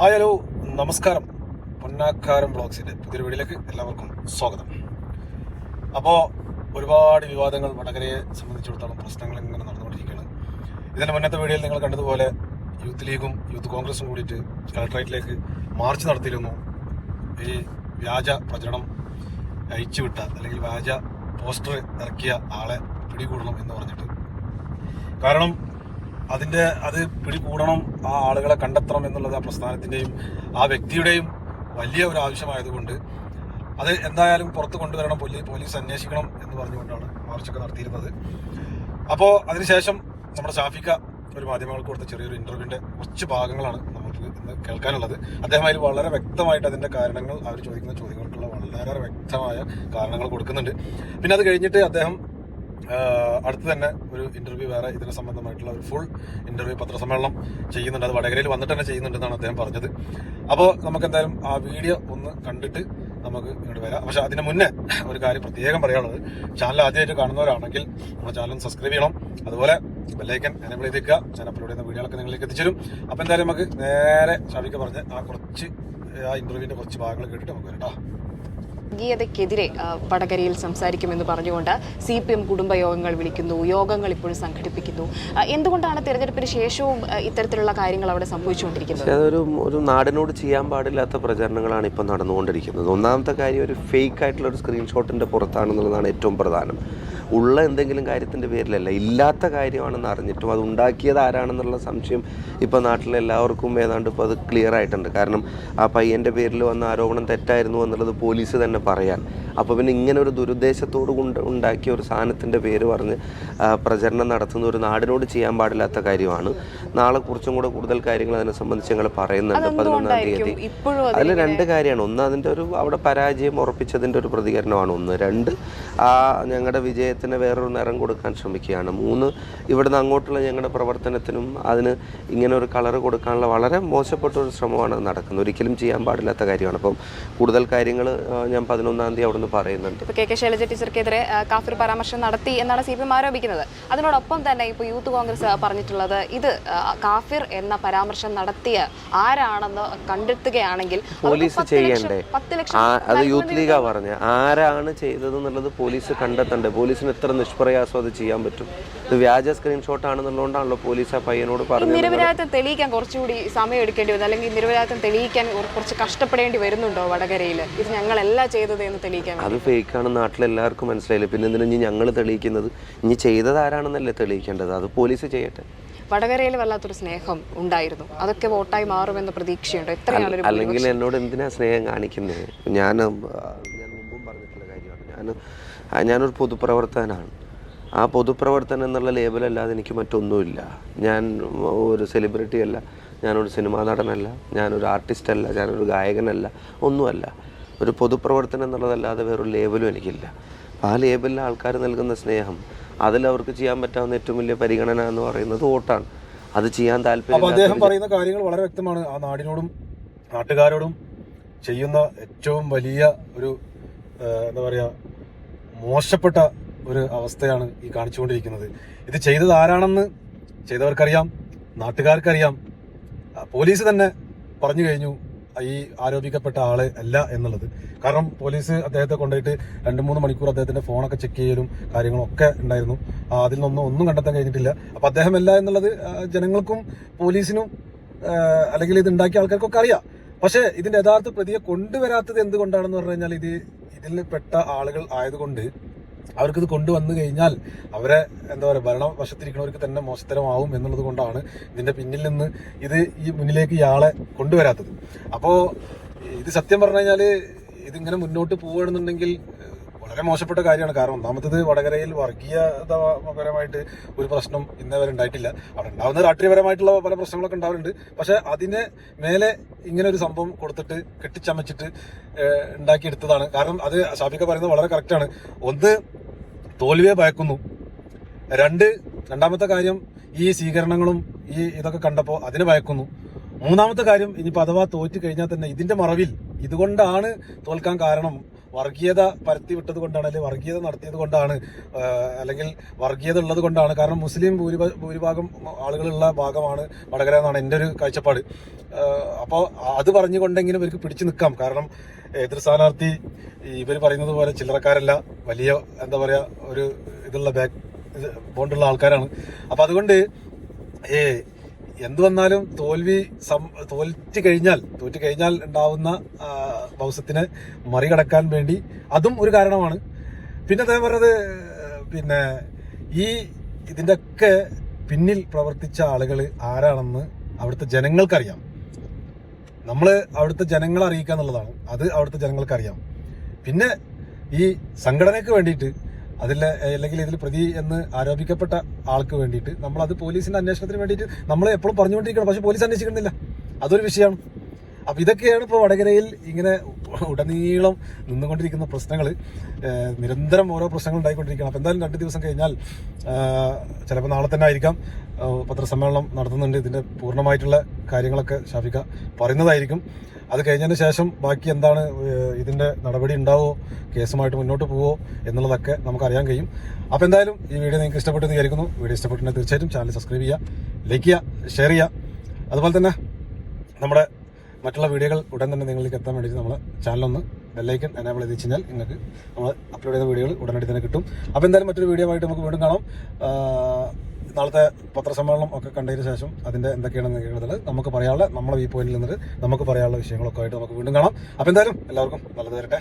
Hi hello നമസ്കാരം. പൊന്നാക്കാരം ബ്ലോഗ്സിന്റെ പുതിയൊരു വീഡിയോയിലേക്ക് എല്ലാവർക്കും സ്വാഗതം. അപ്പോൾ ഒരുപാട് വിവാദങ്ങൾ വടകരയെ സംബന്ധിച്ചിടത്തോളം പ്രശ്നങ്ങൾ ഇങ്ങനെ നടന്നുകൊണ്ടിരിക്കുകയാണ്. ഇതിന്റെ മുന്നത്തെ വീഡിയോയിൽ നിങ്ങൾ കണ്ടതുപോലെ യൂത്ത് ലീഗും യൂത്ത് കോൺഗ്രസും കൂടിയിട്ട് കളക്ടറേറ്റിലേക്ക് മാർച്ച് നടത്തിയിരുന്നു. ഈ വ്യാജ പ്രചരണം അയച്ചുവിട്ട അല്ലെങ്കിൽ വ്യാജ പോസ്റ്റർ ഇറക്കിയ ആളെ പിടികൂടണം എന്ന് പറഞ്ഞിട്ട്. കാരണം അതിന്റെ അത് പിടികൂടണം ആ ആളുകളെ കണ്ടെത്തണം എന്നുള്ളത് ആ പ്രസ്ഥാനത്തിന്റെയും ആ വ്യക്തിയുടെയും വലിയ ഒരു ആവശ്യമായതുകൊണ്ട് അത് എന്തായാലും പുറത്ത് കൊണ്ടുവരണം പോലീസ് പോലീസ് അന്വേഷിക്കണം എന്ന് പറഞ്ഞുകൊണ്ടാണ് മാർച്ചൊക്കെ നടത്തിയിരുന്നത്. അപ്പോൾ അതിനുശേഷം നമ്മുടെ ഷാഫിക്ക ഒരു മാധ്യമങ്ങൾക്ക് കൊടുത്ത ചെറിയൊരു ഇന്റർവ്യൂവിന്റെ കുറച്ച് ഭാഗങ്ങളാണ് നമുക്ക് ഇന്ന് കേൾക്കാനുള്ളത്. അദ്ദേഹം അതിൽ വളരെ വ്യക്തമായിട്ട് അതിന്റെ കാരണങ്ങൾ അവർ ചോദിക്കുന്ന ചോദ്യങ്ങൾക്കുള്ള വളരെ വ്യക്തമായ കാരണങ്ങൾ കൊടുക്കുന്നുണ്ട്. പിന്നെ അത് കഴിഞ്ഞിട്ട് അദ്ദേഹം അടുത്ത് തന്നെ ഒരു ഇന്റർവ്യൂ വേറെ ഇതിനെ സംബന്ധമായിട്ടുള്ള ഒരു ഫുൾ ഇന്റർവ്യൂ പത്രസമ്മേളനം ചെയ്യുന്നുണ്ട്. അത് വടകരയിൽ വന്നിട്ട് തന്നെ ചെയ്യുന്നുണ്ടെന്നാണ് അദ്ദേഹം പറഞ്ഞത്. അപ്പോൾ നമുക്ക് എന്തായാലും ആ വീഡിയോ ഒന്ന് കണ്ടിട്ട് നമുക്ക് ഇങ്ങോട്ട് വരാം. പക്ഷെ അതിന് മുന്നേ ഒരു കാര്യം പ്രത്യേകം പറയാനുള്ളത്. ചാനൽ ആദ്യമായിട്ട് കാണുന്നവരാണെങ്കിൽ നമ്മുടെ ചാനൽ സബ്സ്ക്രൈബ് ചെയ്യണം. അതുപോലെ ബെല്ലൈക്കൻ എനേബിൾ ചെയ്തേക്കുക. ചെയ്യുന്ന വീഡിയോകളൊക്കെ നിങ്ങളിലേക്ക് എത്തിച്ചേരും. അപ്പോൾ എന്തായാലും നമുക്ക് നേരെ ഷാബിക്ക് പറഞ്ഞ് ആ കുറച്ച് ആ ഇന്റർവ്യൂവിന്റെ കുറച്ച് ഭാഗങ്ങൾ കേട്ടിട്ട് നമുക്ക് വരാം ട്ടോ. വർഗീയതയ്ക്കെതിരെ വടകരയിൽ സംസാരിക്കുമെന്ന് പറഞ്ഞുകൊണ്ട് സി പി എം കുടുംബയോഗങ്ങൾ വിളിക്കുന്നു യോഗങ്ങൾ ഇപ്പോഴും സംഘടിപ്പിക്കുന്നു. എന്തുകൊണ്ടാണ് തിരഞ്ഞെടുപ്പിന് ശേഷവും ഇത്തരത്തിലുള്ള കാര്യങ്ങൾ അവിടെ സംഭവിച്ചുകൊണ്ടിരിക്കുന്നത്? അതൊരു ഒരു നാടിനോട് ചെയ്യാൻ പാടില്ലാത്ത പ്രചരണങ്ങളാണ് ഇപ്പോൾ നടന്നുകൊണ്ടിരിക്കുന്നത്. ഒന്നാമത്തെ കാര്യം ഒരു ഫേക്ക് ആയിട്ടുള്ള ഒരു സ്ക്രീൻഷോട്ടിന്റെ പുറത്താണെന്നുള്ളതാണ് ഏറ്റവും പ്രധാനം. ഉള്ള എന്തെങ്കിലും കാര്യത്തിന്റെ പേരിലല്ല ഇല്ലാത്ത കാര്യമാണെന്ന് അറിഞ്ഞിട്ടും അത് ഉണ്ടാക്കിയത് ആരാണെന്നുള്ള സംശയം ഇപ്പോൾ നാട്ടിലെ എല്ലാവർക്കും ഏതാണ്ട് ഇപ്പോൾ അത് ക്ലിയർ ആയിട്ടുണ്ട്. കാരണം ആ പയ്യന്റെ പേരിൽ വന്ന ആരോപണം തെറ്റായിരുന്നു എന്നുള്ളത് പോലീസ് തന്നെ പറയാൻ. അപ്പോൾ പിന്നെ ഇങ്ങനെ ഒരു ദുരുദ്ദേശത്തോട് കൊണ്ട് ഉണ്ടാക്കിയ ഒരു സാധനത്തിന്റെ പേര് പറഞ്ഞ് പ്രചരണം നടത്തുന്ന ഒരു നാടിനോട് ചെയ്യാൻ പാടില്ലാത്ത കാര്യമാണ്. നാളെ കുറച്ചും കൂടെ കൂടുതൽ കാര്യങ്ങൾ അതിനെ സംബന്ധിച്ച് ഞങ്ങൾ പറയുന്നുണ്ട്. പതിനൊന്നാം തീയതി ഇപ്പോഴും അതിൽ രണ്ട് കാര്യമാണ്. ഒന്ന് അതിന്റെ ഒരു അവിടെ പരാജയം ഉറപ്പിച്ചതിന്റെ ഒരു പ്രതികരണമാണ് ഒന്ന്. രണ്ട് ആ ഞങ്ങളുടെ വിജയത്തിന് വേറൊരു നിറം കൊടുക്കാൻ ശ്രമിക്കുകയാണ്. മൂന്ന് ഇവിടുന്ന് അങ്ങോട്ടുള്ള ഞങ്ങളുടെ പ്രവർത്തനത്തിനും അതിന് ഇങ്ങനെ ഒരു കളറ് കൊടുക്കാനുള്ള വളരെ മോശപ്പെട്ട ഒരു ശ്രമമാണ് നടക്കുന്നത്. ഒരിക്കലും ചെയ്യാൻ പാടില്ലാത്ത കാര്യമാണ്. അപ്പം കൂടുതൽ കാര്യങ്ങൾ ഞാൻ പതിനൊന്നാം തീയതി അവിടുന്ന് പറയുന്നുണ്ട്. കെ കെ ശൈലജ ടീച്ചർക്കെതിരെ കാഫിർ പരാമർശം നടത്തി എന്നാണ് സി പി എം ആരോപിക്കുന്നത് അതിനോടൊപ്പം തന്നെ ഇപ്പോൾ യൂത്ത് കോൺഗ്രസ് പറഞ്ഞിട്ടുള്ളത് ഇത് കാഫിർ എന്ന പരാമർശം നടത്തിയ ആരാണെന്ന് കണ്ടെത്തുകയാണെങ്കിൽ പോലീസ് ചെയ്യണ്ടേ? പത്ത് ലക്ഷം അത് യൂത്ത് ലീഗാ പറഞ്ഞ. ആരാണ് ചെയ്തത് എന്നുള്ളത് പോലീസ് കണ്ടെത്തണ്ടേ? പോലീസിന് എത്ര നിഷ്പ്രയാസം അത് ചെയ്യാൻ പറ്റും? ഇത് വ്യാജ സ്ക്രീൻഷോട്ട് ആണെന്നുള്ളതുകൊണ്ടാണല്ലോ പോലീസ് ആ പയ്യനോട് പറഞ്ഞത്. നിരപരാധിത്വം തെളിയിക്കാൻ കുറച്ചുകൂടി സമയം എടുക്കേണ്ടി വന്നു അല്ലെങ്കിൽ നിരപരാധിത്വം തെളിയിക്കാൻ കുറച്ച് കഷ്ടപ്പെടേണ്ടി വരുന്നുണ്ടോ വടകരയിൽ ഇത് ഞങ്ങളല്ല ചെയ്തത് എന്ന് തെളിയിക്കാൻ അത് ഫേക്ക് ആണ് നാട്ടിൽ എല്ലാവർക്കും മനസ്സിലായില്ല? പിന്നെ എന്തിനാ ഇനി ഞങ്ങൾ തെളിയിക്കുന്നത്? ഇനി ചെയ്തത് ആരാണെന്നല്ലേ തെളിയിക്കേണ്ടത്? അത് പോലീസ് ചെയ്യട്ടെ. വടകരയിൽ വല്ലാത്തൊരു സ്നേഹം ഉണ്ടായിരുന്നു. അതൊക്കെ വോട്ടായി മാറുമെന്ന പ്രതീക്ഷയുണ്ട്. എത്രയാണ് അല്ലെങ്കിൽ എന്നോട് എന്തിനാ സ്നേഹം കാണിക്കുന്നത് ഞാൻ ഞാൻ മുമ്പും പറഞ്ഞിട്ടുള്ള കാര്യമാണ്. ഞാൻ ഞാനൊരു പൊതുപ്രവർത്തകനാണ്. ആ പൊതുപ്രവർത്തനം എന്നുള്ള ലേബലല്ലാതെ എനിക്ക് മറ്റൊന്നുമില്ല. ഞാൻ ഒരു സെലിബ്രിറ്റി അല്ല. ഞാനൊരു സിനിമാ നടനല്ല. ഞാനൊരു ആർട്ടിസ്റ്റല്ല ഞാനൊരു ഗായകനല്ല. ഒന്നുമല്ല. ഒരു പൊതുപ്രവർത്തനം എന്നുള്ളതല്ലാതെ വേറൊരു ലേബലും എനിക്കില്ല. അപ്പം ആ ലേബലിൽ ആൾക്കാർ നൽകുന്ന സ്നേഹം അതിൽ അവർക്ക് ചെയ്യാൻ പറ്റാവുന്ന ഏറ്റവും വലിയ പരിഗണന എന്ന് പറയുന്നത് വോട്ടാണ്. അത് ചെയ്യാൻ താല്പര്യം അദ്ദേഹം പറയുന്ന കാര്യങ്ങൾ വളരെ വ്യക്തമാണ്. ആ നാടിനോടും നാട്ടുകാരോടും ചെയ്യുന്ന ഏറ്റവും വലിയ ഒരു എന്താ പറയുക മോശപ്പെട്ട ഒരു അവസ്ഥയാണ് ഈ കാണിച്ചുകൊണ്ടിരിക്കുന്നത്. ഇത് ചെയ്തത് ആരാണെന്ന് ചെയ്തവർക്കറിയാം നാട്ടുകാർക്കറിയാം. പോലീസ് തന്നെ പറഞ്ഞു കഴിഞ്ഞു. ഈ ആരോപിക്കപ്പെട്ട ആൾ അല്ല എന്നുള്ളത്. കാരണം പോലീസ് അദ്ദേഹത്തെ കൊണ്ടുപോയിട്ട് രണ്ട് മൂന്ന് മണിക്കൂർ അദ്ദേഹത്തിന്റെ ഫോണൊക്കെ ചെക്ക് ചെയ്യലും കാര്യങ്ങളൊക്കെ ഉണ്ടായിരുന്നു. അതിൽ നിന്നൊന്നും ഒന്നും കണ്ടെത്താൻ കഴിഞ്ഞിട്ടില്ല. അപ്പൊ അദ്ദേഹമല്ല എന്നുള്ളത് ജനങ്ങൾക്കും പോലീസിനും അല്ലെങ്കിൽ ഇത് ഉണ്ടാക്കിയ ആൾക്കാർക്കൊക്കെ അറിയാം. പക്ഷേ ഇതിന്റെ യഥാർത്ഥ പ്രതിയെ കൊണ്ടുവരാത്തത് എന്തുകൊണ്ടാണെന്ന് പറഞ്ഞു കഴിഞ്ഞാൽ ഇത് ഇതിൽ പെട്ട ആളുകൾ ആയതുകൊണ്ട് അവർക്കിത് കൊണ്ടുവന്നു കഴിഞ്ഞാൽ അവരെ എന്താ പറയുക ഭരണ വശത്തിരിക്കുന്നവർക്ക് തന്നെ മോശത്തരമാവും എന്നുള്ളത് കൊണ്ടാണ് ഇതിന്റെ പിന്നിൽ നിന്ന് ഇത് ഈ മുന്നിലേക്ക് ഇയാളെ കൊണ്ടുവരാത്തത്. അപ്പോൾ ഇത് സത്യം പറഞ്ഞു കഴിഞ്ഞാൽ ഇതിങ്ങനെ മുന്നോട്ട് പോവുകയാണെന്നുണ്ടെങ്കിൽ വളരെ മോശപ്പെട്ട കാര്യമാണ്. കാരണം ഒന്നാമത്തത് വടകരയിൽ വർഗീയതപരമായിട്ട് ഒരു പ്രശ്നം ഇന്നേ വരെ ഉണ്ടായിട്ടില്ല. അവിടെ ഉണ്ടാകുന്ന രാഷ്ട്രീയപരമായിട്ടുള്ള പല പ്രശ്നങ്ങളൊക്കെ ഉണ്ടാവാറുണ്ട് പക്ഷെ അതിനെ മേലെ ഇങ്ങനെ ഒരു സംഭവം കൊടുത്തിട്ട് കെട്ടിച്ചമച്ചിട്ട് ഉണ്ടാക്കിയെടുത്തതാണ്. കാരണം അത് ഷാഫിക്ക പറയുന്നത് വളരെ കറക്റ്റാണ് ഒന്ന് തോൽവിയെ ഭയക്കുന്നു. രണ്ട് രണ്ടാമത്തെ കാര്യം ഈ സ്വീകരണങ്ങളും ഈ ഇതൊക്കെ കണ്ടപ്പോൾ അതിനെ ഭയക്കുന്നു. മൂന്നാമത്തെ കാര്യം ഇനിയിപ്പോൾ അഥവാ തോറ്റു കഴിഞ്ഞാൽ തന്നെ ഇതിന്റെ മറവിൽ ഇതുകൊണ്ടാണ് തോൽക്കാൻ കാരണം. വർഗീയത പരത്തി വിട്ടത് കൊണ്ടാണ് അല്ലെങ്കിൽ വർഗീയത നടത്തിയത് കൊണ്ടാണ് അല്ലെങ്കിൽ വർഗീയത ഉള്ളത് കൊണ്ടാണ്. കാരണം മുസ്ലിം ഭൂരിഭാ- ഭൂരിഭാഗം ആളുകളുള്ള ഭാഗമാണ് വടകര എന്നാണ് എന്റെ ഒരു കാഴ്ചപ്പാട്. അപ്പോൾ അത് പറഞ്ഞുകൊണ്ടെങ്കിലും ഇവർക്ക് പിടിച്ചു നിൽക്കാം. കാരണം എതിർ സ്ഥാനാർത്ഥി ഇവർ പറയുന്നത് പോലെ ചില്ലറക്കാരല്ല വലിയ എന്താ പറയുക ഒരു ഇതുള്ള ബാക്ക് ബോണ്ടുള്ള ആൾക്കാരാണ്. അപ്പോൾ അതുകൊണ്ട് ഏ എന്തു വന്നാലും തോൽവി സം തോൽറ്റ് കഴിഞ്ഞാൽ തോറ്റ് കഴിഞ്ഞാൽ ഉണ്ടാവുന്ന ഭൗസത്തിനെ മറികടക്കാൻ വേണ്ടി അതും ഒരു കാരണമാണ്. പിന്നെ അദ്ദേഹം പറഞ്ഞത് പിന്നെ ഈ ഇതിന്റെയൊക്കെ പിന്നിൽ പ്രവർത്തിച്ച ആളുകൾ ആരാണെന്ന് അവിടുത്തെ ജനങ്ങൾക്കറിയാം. നമ്മൾ അവിടുത്തെ ജനങ്ങളെ അറിയിക്കുക എന്നുള്ളതാണ്. അത് അവിടുത്തെ ജനങ്ങൾക്കറിയാം. പിന്നെ ഈ സംഘടനയ്ക്ക് വേണ്ടിയിട്ട് അതിൽ അല്ലെങ്കിൽ ഇതിൽ പ്രതി എന്ന് ആരോപിക്കപ്പെട്ട ആൾക്ക് വേണ്ടിയിട്ട് നമ്മൾ അത് പോലീസിന്റെ അന്വേഷണത്തിന് വേണ്ടിയിട്ട് നമ്മൾ എപ്പോഴും പറഞ്ഞുകൊണ്ടിരിക്കണം. പക്ഷെ പോലീസ് അന്വേഷിക്കുന്നില്ല. അതൊരു വിഷയമാണ്. അപ്പൊ ഇതൊക്കെയാണ് ഇപ്പോൾ വടകരയിൽ ഇങ്ങനെ ഉടനീളം നിന്നുകൊണ്ടിരിക്കുന്ന പ്രശ്നങ്ങൾ നിരന്തരം ഓരോ പ്രശ്നങ്ങൾ ഉണ്ടായിക്കൊണ്ടിരിക്കുകയാണ്. അപ്പൊ എന്തായാലും രണ്ട് ദിവസം കഴിഞ്ഞാൽ ചിലപ്പോൾ നാളെ തന്നെ ആയിരിക്കാം. പത്രസമ്മേളനം നടത്തുന്നുണ്ട്. ഇതിന്റെ പൂർണമായിട്ടുള്ള കാര്യങ്ങളൊക്കെ ഷാഫിക്ക പറയുന്നതായിരിക്കും. അത് കഴിഞ്ഞതിന് ശേഷം ബാക്കി എന്താണ് ഇതിന്റെ നടപടി ഉണ്ടാവുമോ കേസുമായിട്ട് മുന്നോട്ട് പോവോ എന്നുള്ളതൊക്കെ നമുക്കറിയാൻ കഴിയും. അപ്പോൾ എന്തായാലും ഈ വീഡിയോ നിങ്ങൾക്ക് ഇഷ്ടപ്പെട്ടെന്ന് വിചാരിക്കുന്നു. വീഡിയോ ഇഷ്ടപ്പെട്ടിട്ടുണ്ടെങ്കിൽ തീർച്ചയായിട്ടും ചാനൽ സബ്സ്ക്രൈബ് ചെയ്യുക ലൈക്ക് ചെയ്യുക ഷെയർ ചെയ്യുക. അതുപോലെ തന്നെ നമ്മുടെ മറ്റുള്ള വീഡിയോകൾ ഉടൻ തന്നെ നിങ്ങളിലേക്ക് എത്താൻ വേണ്ടിയിട്ട് നമ്മൾ ചാനലൊന്ന് ബെല്ലൈക്കൻ എനേബിൾ ചെയ്ത് കഴിഞ്ഞാൽ നിങ്ങൾക്ക് നമ്മൾ അപ്ലോഡ് ചെയ്ത വീഡിയോകൾ ഉടനടി തന്നെ കിട്ടും. അപ്പോൾ എന്തായാലും മറ്റൊരു വീഡിയോ ആയിട്ട് നമുക്ക് വീണ്ടും കാണാം. നാളത്തെ പത്രസമ്മേളനം ഒക്കെ കണ്ടതിന് ശേഷം അതിന്റെ എന്തൊക്കെയാണെന്ന് കേട്ടത് നമുക്ക് പറയാനുള്ള നമ്മളെ ഈ പോയിന്റിൽ നിന്നിട്ട് നമുക്ക് പറയാനുള്ള വിഷയങ്ങളൊക്കെ ആയിട്ട് നമുക്ക് വീണ്ടും കാണാം. അപ്പോൾ എന്തായാലും എല്ലാവർക്കും നല്ലത് വരട്ടെ.